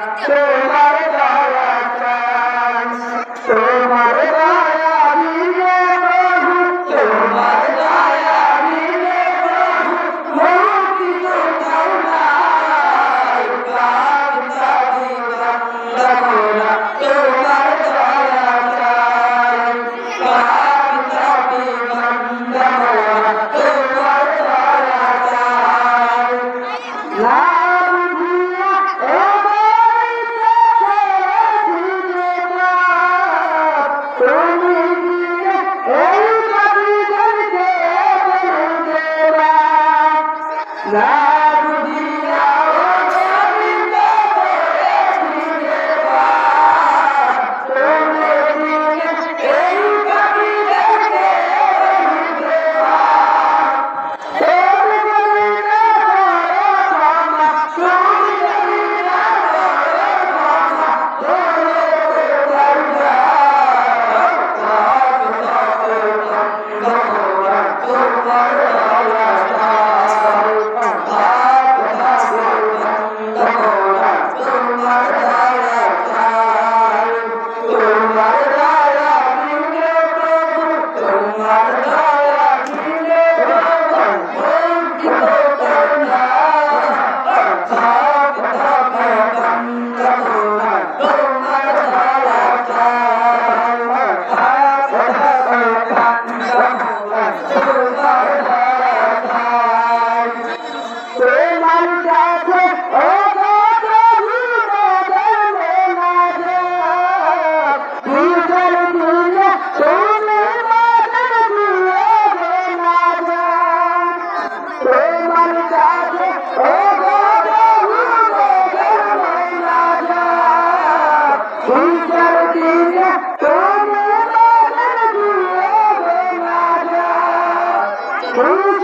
তো Tchau!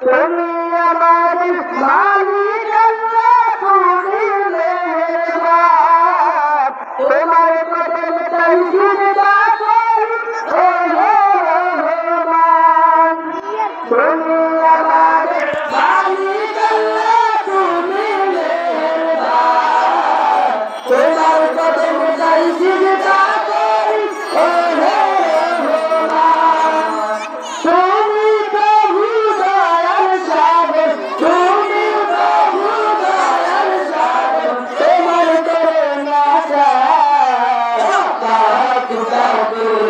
তুমি আমার মালিক আল্লাহ তুমি মেহেরবান তোমার কদম